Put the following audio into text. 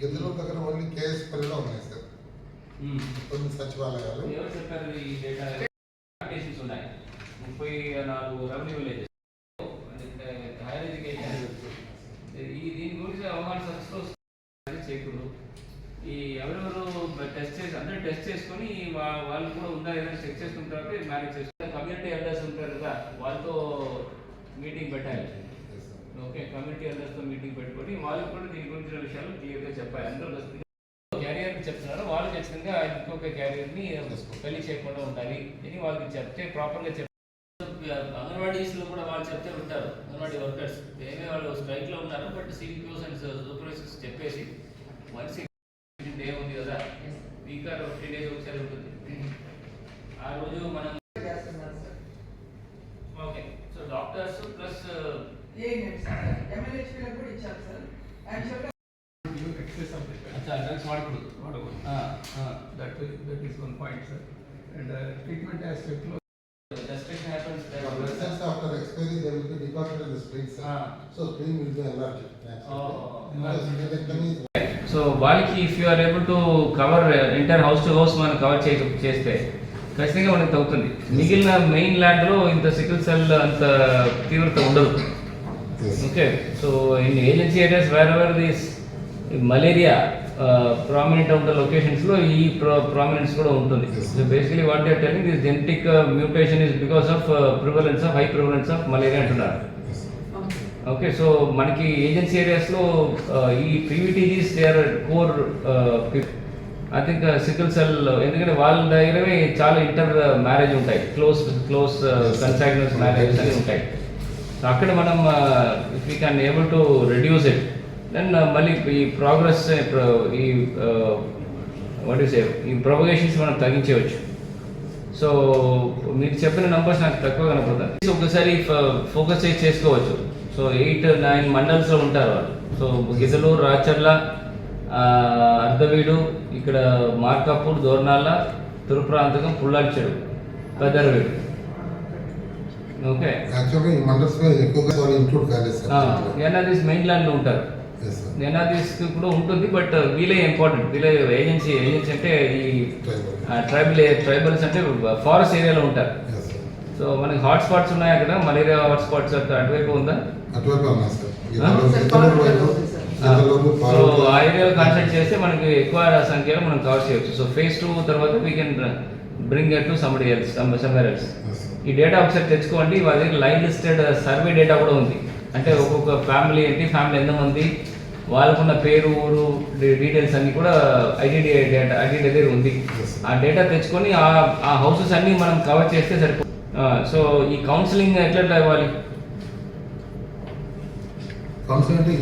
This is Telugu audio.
గిద్దలూరు దగ్గర ఓన్లీ కేఎస్ పల్లెలో ఉన్నాయి సార్. కొన్ని సచివాలయాలు. ఎవరు చెప్పారు ఈ డేటా ఉన్నాయి. ముప్పై నాలుగు రెవెన్యూ విలేజెస్ హైయర్ ఎడ్యుకేషన్ ఈ దీని గురించి అవగాహన చేయకూడదు ఈ ఎవరెవరు టెస్ట్ చేసి అందరూ టెస్ట్ చేసుకొని వాళ్ళు కూడా ఉందా ఏదైనా చెక్ చేసుకున్న తర్వాత మేనేజ్ చేసుకుంటారు కమ్యూనిటీ ఎల్డర్స్ ఉంటారు కదా వాళ్ళతో మీటింగ్ పెట్టాలి. ఓకే కమ్యూనిటీ ఎల్డర్స్తో మీటింగ్ పెట్టుకొని వాళ్ళు కూడా దీని గురించిన విషయాలు క్లియర్గా చెప్పాలి. అందరూ క్యారియర్ చెప్తున్నారు. వాళ్ళు ఖచ్చితంగా ఇంకొక క్యారియర్ని పెళ్ళి చేయకుండా ఉండాలి అని వాళ్ళకి చెప్తే ప్రాపర్గా చెప్ అంగన్వాడీస్లో కూడా వాళ్ళు చెప్తే ఉంటారు అంగన్వాడీ వర్కర్స్ ఏమే వాళ్ళు స్ట్రైక్లో ఉన్నారు బట్ సిపిఓస్ అండ్ సూపర్వైజర్స్ చెప్పేసి వన్స్ డే ఉంది కదా వీక్ ఆర్ ఫిఫ్టీన్ డేస్ ఒకసారి ఉంటుంది. ఆ రోజు మనం చేస్తున్నారు sir. Okay so doctors plus ఏంటి సార్ MLHP లకు కూడా ఇచ్చారు సార్ యాక్చువల్గా excess of the అచ్చా డ్రగ్స్ వాడకూడదు Whatever. ఆ, ఆ. That is, that is one point, sir. And uh, treatment aspect లో Restriction happens there. The blood cells after expiry, they will be deposited in the spleen, sir. Ah. So spleen will be enlarged. Oh. Because splenectomy is so వాళ్ళకి if you are able to cover entire house to house మనం కవర్ చే చేస్తే ఖచ్చితంగా మనకి తగ్గుతుంది మిగిలిన మెయిన్ ల్యాండ్లో ఇంత సికిల్ సెల్ అంత తీవ్రత ఉండదు Yes. Okay so in agency areas wherever this malaria prominent ఉన్న లొకేషన్స్లో ఈ ప్రామినెన్స్ కూడా ఉంటుంది. Yes. So basically what you're telling this genetic mutation is because of prevalence of high prevalence of malaria అంటున్నారు. Yes. ఓకే సో మనకి ఏజెన్సీ ఏరియాస్లో ఈ PVTGs they are core I think sickle cell ఎందుకంటే వాళ్ళ దగ్గరనే చాలా ఇంటర్ మ్యారేజ్ ఉంటాయి. క్లోజ్ క్లోజ్ కన్సాగ్నస్ మ్యారేజెస్ అన్ని ఉంటాయి. సో అక్కడ మనం if you can able to reduce it then మళ్ళీ ఈ ప్రోగ్రెస్ uh, ఈ uh, వాట్ ఈస్ ఈ ప్రొపగేషన్స్ మనం తగ్గించవచ్చు సో మీరు చెప్పిన నంబర్స్ నాకు తక్కువ కనపడతాయి ఒకసారి uh, ఫోకస్ చేసి చేసుకోవచ్చు. సో ఎయిట్ నైన్ మండల్స్లో ఉంటారు వాళ్ళు. సో గిద్దలూరు రాచర్ల అర్ధవీడు ఇక్కడ మార్కాపూర్ దోర్నాల తురుప్రాంతకం పుల్లాడిచెడు పెద్దరవీడు ఓకే Actually, ఈ మండల్స్లో ఎక్కువగా వాళ్ళు ఇంక్లూడ్ కాలేదు సార్. ఎన్ఆర్ఎస్ మెయిన్ ల్యాండ్లో ఉంటారు Yes, sir. ఎన్ఆర్ఎస్ కూడా ఉంటుంది బట్ వీలే ఇంపార్టెంట్ వీలే ఏజెన్సీ ఏజెన్సీ అంటే ఈ Tribal. ట్రైబల్ ట్రైబల్స్ అంటే ఫారెస్ట్ ఏరియాలో ఉంటారు Yes, sir. సో మనకి హాట్ స్పాట్స్ ఉన్నాయి అక్కడ మలేరియా హాట్ స్పాట్స్ అటువైపు ఉందా అటువైపు ఉన్నాయి సార్. సో. ఆ ఏరియాలో కాన్సన్ట్రేట్ చేస్తే మనకి ఎక్కువ సంఖ్యలో మనం కవర్ చేయొచ్చు సో ఫేజ్ టూ తర్వాత we can bring to somebody else somewhere else. ఈ డేటా ఒకసారి తెచ్చుకోండి. వాళ్ళ దగ్గర లైన్ లిస్టెడ్ సర్వే డేటా కూడా ఉంది. అంటే ఒక్కొక్క ఫ్యామిలీ ఏంటి ఫ్యామిలీ ఎంతమంది వాళ్ళకున్న పేరు ఊరు డీటెయిల్స్ అన్ని కూడా ఐడెంటిటీ డేటా ఐడెంటిటీ దగ్గర ఉంది. ఆ డేటా తెచ్చుకొని ఆ ఆ హౌసెస్ అన్ని మనం కవర్ చేస్తే సరిపో సో ఈ కౌన్సిలింగ్ ఎట్లా ఇవ్వాలి? కౌన్సిలింగ్ అంటే